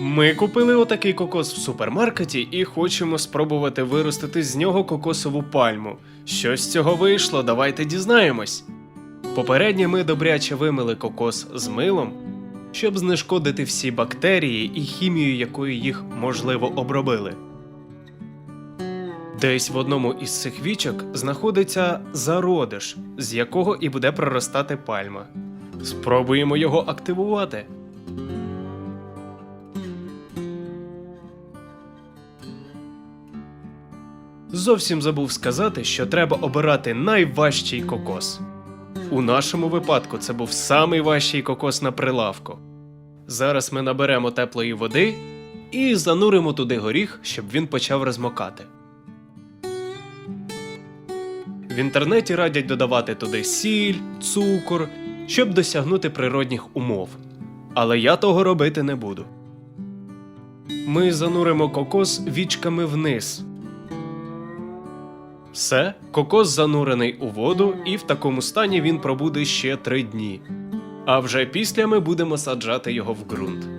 Ми купили отакий кокос в супермаркеті і хочемо спробувати виростити з нього кокосову пальму. Що з цього вийшло, давайте дізнаємось. Попередньо ми добряче вимили кокос з милом, щоб знешкодити всі бактерії і хімію, якою їх можливо обробили. Десь в одному із цих вічок знаходиться зародиш, з якого і буде проростати пальма. Спробуємо його активувати. Зовсім забув сказати, що треба обирати найважчий кокос. У нашому випадку це був самий важчий кокос на прилавку. Зараз ми наберемо теплої води і зануримо туди горіх, щоб він почав розмокати. В інтернеті радять додавати туди сіль, цукор, щоб досягнути природних умов. Але я того робити не буду. Ми зануримо кокос вічками вниз. Все, кокос занурений у воду, і в такому стані він пробуде ще три дні. А вже після ми будемо саджати його в ґрунт.